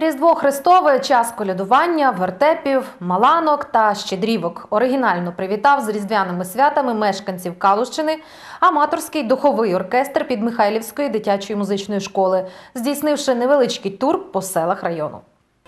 Різдво Христове час колядування, вертепів, маланок та щедрівок. Оригінально привітав з різдвяними святами мешканців Калущини аматорський духовий оркестр під Михайлівської дитячої музичної школи, здійснивши невеличкий тур по селах району.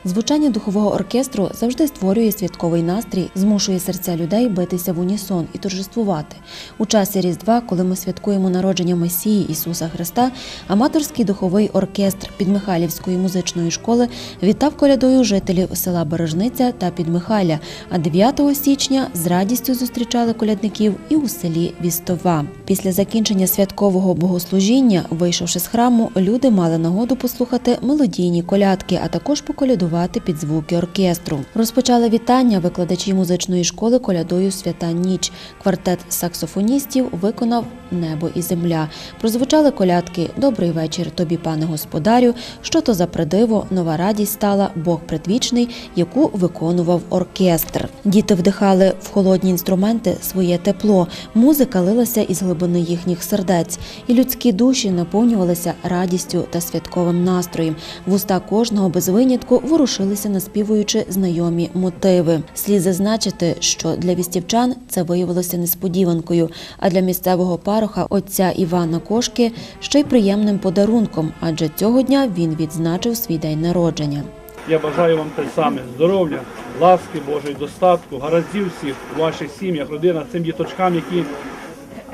Звучання духового оркестру завжди створює святковий настрій, змушує серця людей битися в унісон і торжествувати. У часі Різдва, коли ми святкуємо народження Месії Ісуса Христа, аматорський духовий оркестр Підмихайлівської музичної школи вітав колядою жителів села Бережниця та Підмихайля. А 9 січня з радістю зустрічали колядників і у селі Вістова. Після закінчення святкового богослужіння, вийшовши з храму, люди мали нагоду послухати мелодійні колядки, а також поколядувати під звуки оркестру. Розпочали вітання викладачі музичної школи колядою Свята ніч. Квартет саксофоністів виконав Небо і земля. Прозвучали колядки Добрий вечір тобі, пане господарю. Що то за придиво, нова радість стала Бог предвічний, яку виконував оркестр. Діти вдихали в холодні інструменти своє тепло. Музика лилася із глибини їхніх сердець, і людські душі наповнювалися радістю та святковим настроєм. Вуста кожного без винятку ворушилися, наспівуючи знайомі мотиви. Слід зазначити, що для вістівчан це виявилося несподіванкою, а для місцевого пароха отця Івана Кошки ще й приємним подарунком, адже цього дня він відзначив свій день народження. Я бажаю вам те саме здоров'я, ласки Божої, достатку, гараздів всіх у ваших сім'ях, родинах, цим діточкам, які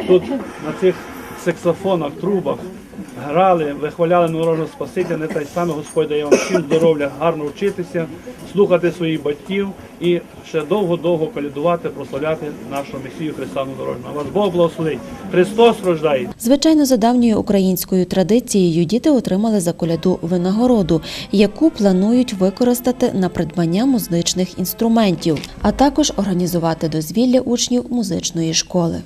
тут на цих саксофонах, трубах грали, вихваляли народного Спасителя. Не те саме Господь дає вам всім здоров'я, гарно вчитися, слухати своїх батьків і ще довго-довго колядувати, прославляти нашого Месію Христа Народного. Вас Бог благословить. Христос рождає. Звичайно, за давньою українською традицією діти отримали за коляду винагороду, яку планують використати на придбання музичних інструментів, а також організувати дозвілля учнів музичної школи.